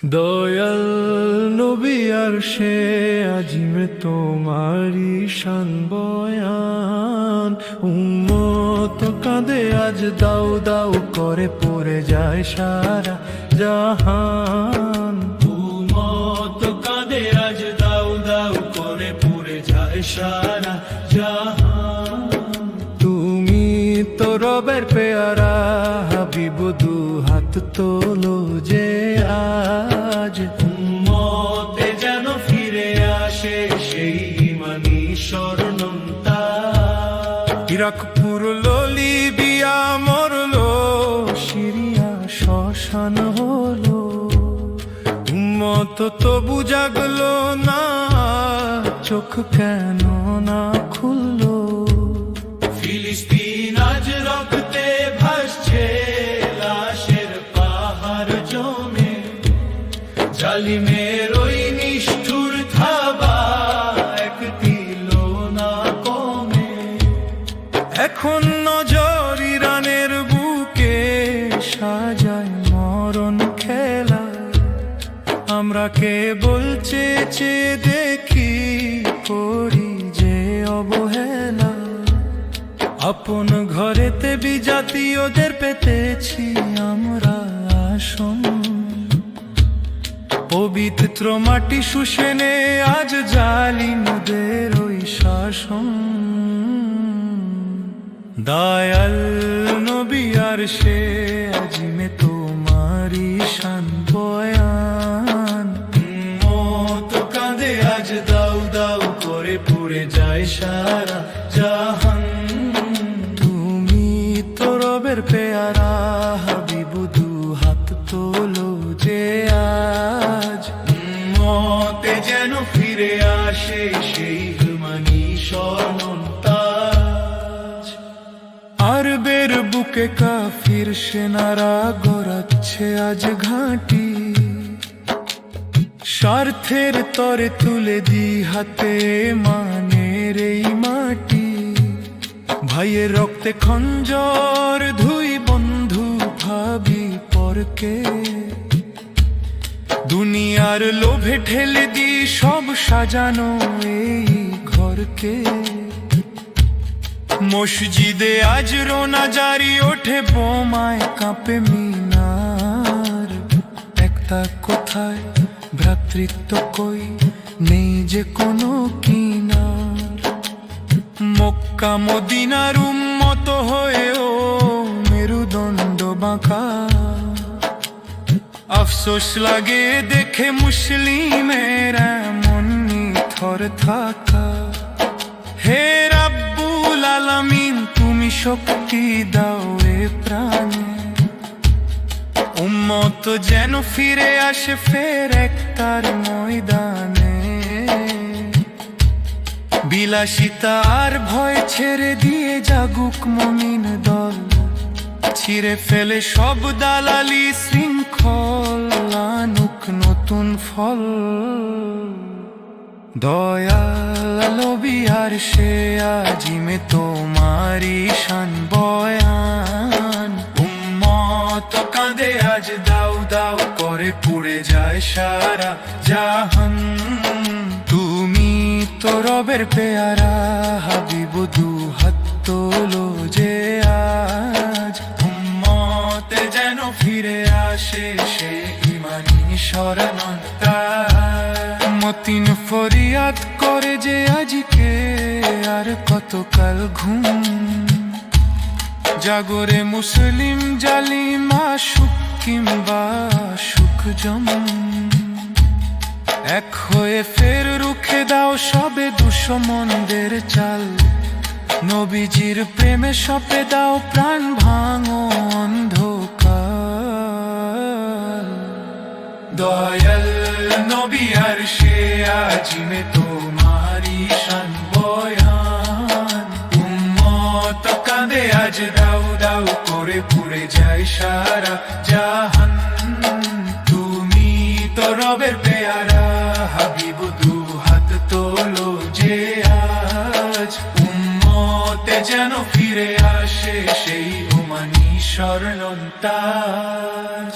দয়াল নবী আর সে আজিমে তোমারি শান বয়ান। উম্মত কাঁদে, আজ দাও দাও করে পড়ে যায় সারা জাহান। উম্মত কাঁদে, আজ দাও দাও করে পড়ে যায় সারা জাহান। তুমি তো রবের পেয়ারা তোলো যে আজ। মতে যেন ফিরে আসে সেই ইমানি স্বর্ণতা ইরাকপুর লিবিয়া মরলো সিরিয়া শ্মশান হলো। মত তবু জাগলো না চোখ কেন না খুললো। ফিলিস্তিন আজ রক্তে জালিমের ওই নিষ্ঠুর থাবা এক দিল না কমে। এখন নজর ইরানের বুকে সাজায় মরণ খেলা। আমরা কে বলছে চে দেখি করি যে অবহেলা। আপন ঘরেতে বিজাতীয়দের পেতেছি আমরা আসন পবিত্র মাটি শুষেনে আজ জালিমদের ওই শাসন। দয়াল নবী আর সে আজিমে তোমারি শান বয়ান। মত কাঁদে আজ দাউ দাউ করে পুড়ে যায় সারা জাহান। তুমি তো রবের পেয়ারা মতে যেন ফিরে আসে সেই মানি স্বর্ণ তাজ। আরবের বুকে কাফির সেনারা গড়াচ্ছে আজ ঘাঁটি। স্বার্থের তরে তুলে দি হাতে মানের এই মাটি। ভাইয়ের রক্তে খঞ্জর ধুই বন্ধু ভাবি পরকে। দুনিয়ার লোভে ঠেলে দি সব সাজানো এই ঘরকে। মসজিদে আজ রোনা জারি, ওঠে বোমায় কাঁপে মিনার। একটা কোথায়? ভ্রাতৃত্ব কই? নেই যে কোনো কিনার। মক্কা মদিনার উম্মত হয়েও মেরুদণ্ড বাঁকা। আফসোস লাগে দেখে মুসলিমের এমন থর থাকা। হে রাব্বুল আলামিন, তুমি শক্তি দাও এ প্রাণে। উম্মত যেন ফিরে আসে ফের একতার ময়দানে। বিলাসিতা আর ভয় ছেড়ে দিয়ে জাগুক মমিন দল। ছিঁড়ে ফেলে সব দালালি শৃঙ্খল, আনুক নতুন ফল। দয়াল বিহার, সে আজিমে তোমারি শান বয়ান। উম্মত কাঁদে, আজ দাও দাও করে পুড়ে যায় সারা জাহান। তুমি তো রবের পেয়ারা, হাবিব দু হাত তোলো যে আজ মতিন ফরিয়াদ করে যে আজকে আর কতকাল ঘুম। জাগরে মুসলিম জালিমা সুখ কিংবা সুখ জম। এক হয়ে ফের রুখে দাও সবে দুশ্মনদের চাল। নবীজির প্রেমে সপে দাও প্রাণ ভাঙো অন্ধকার দয়াল নবী আর সে আজিমে তোমারি শান বয়ান। উম্মত কাঁদে, আজ দাও দাও করে পুড়ে যায় সারা জাহান। তুমি তো রবের পেয়ারা, হাবিব দু হাত তোলো যে আজ। উম্মতে যেন ফিরে আসে সেই উমানি স্বর্ণ তাজ